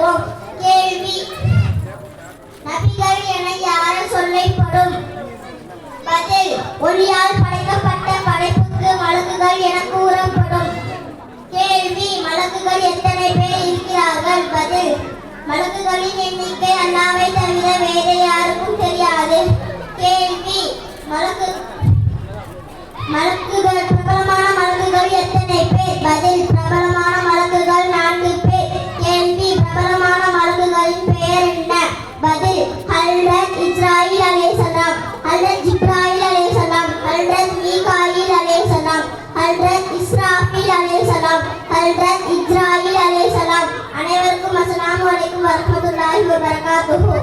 வழங்கவும் கேள்வி. நபிகள் என யார சொல்லப்படும்? பதில் ஒளியால் படைக்கப்பட்ட படைப்புக்கு மலக்குகள் என கூறப்படும். கேள்வி மலக்குகள் எத்தனை பேர் இருக்கிறார்கள்? பதில் மலக்குகளின் எண்ணிக்கை அல்லாவை தவிர வேறு யாருக்கும் தெரியாது. கேள்வி மலக்கு மலக்குகள் இஸ்ராஃபில் அலைஹிஸ்ஸலாம் ஹல்ரத் இஸ்ராயில் அலைஹிஸ்ஸலாம் அனைவருக்கும் அஸ்ஸலாமு அலைக்கும் வரஹ்மத்துல்லாஹி வபரகாத்துஹு.